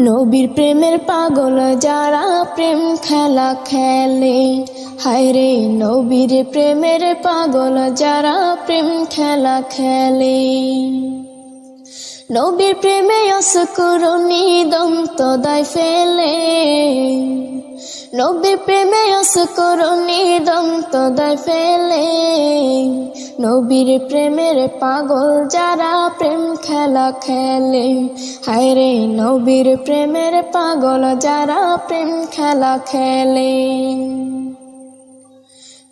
নবীর প্রেমের পাগল যারা প্রেম খেলা খেলে। হায় রে নবীর প্রেমের পাগল যারা প্রেম খেলা খেলে। নবীর প্রেমে অসকরণী দন্ত দায় ফেলে। নবীর প্রেমে অসকরণী দন্ত দায় ফেলে। নবীর প্রেমের পাগল যারা প্রেম খেলা খেলে। হায় রে নবীর প্রেমের পাগল যারা প্রেম খেলা খেলে।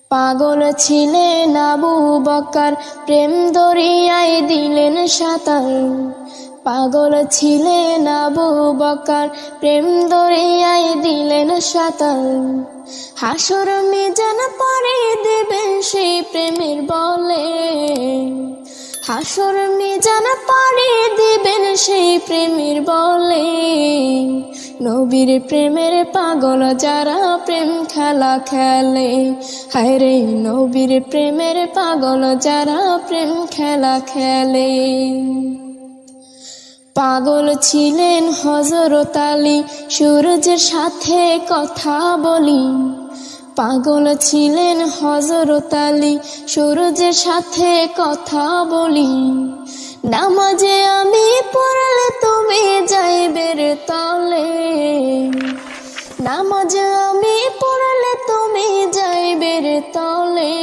পাগল ছিলেন আবু বকার, প্রেম দরিয়ায় দিলেন সাঁতার। পাগল ছিলেন আবু বকার। প্রেম দরিয়ায় দিলেন সাঁতার। হাসর মিজান পরে দেবেন সেই প্রেমের বলে। হাসর মিজান পরে দেবেন সেই প্রেমের বলে। নবীর প্রেমের পাগল যারা প্রেম খেলা খেলে। হায় রে নবীর প্রেমের পাগল যারা প্রেম খেলা খেলে। পাগল ছিলেন হজরত আলী সূরজের সাথে কথা বলি। পাগল ছিলেন হজরত আলী সূরজের সাথে কথা বলি। নামাজে আমি পড়লে তুমি যাইবের তলে। নামাজে আমি পড়লে তুমি যাইবের তলে।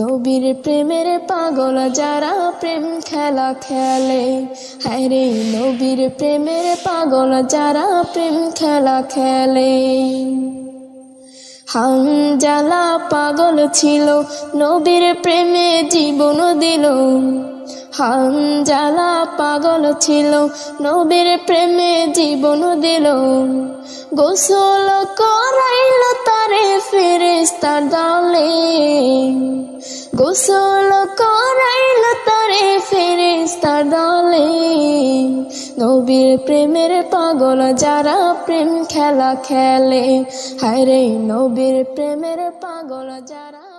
নবীর প্রেমের পাগল যারা প্রেম খেলা খেলে। হায় নবীর প্রেমের পাগল যারা প্রেম খেলা খেলে। হানজালা পাগল ছিল, নবীর প্রেমে জীবন দিল। হানজালা পাগল ছিল, নবীর প্রেমে জীবন দিল। গোসল করাইল তারে ফেরেস্তার দলে গোসল করাইল তারে ফেরেস্তা দলে। নবীর প্রেমের পাগল যারা প্রেম খেলা খেলে। হায় রে নবীর প্রেমের পাগল যারা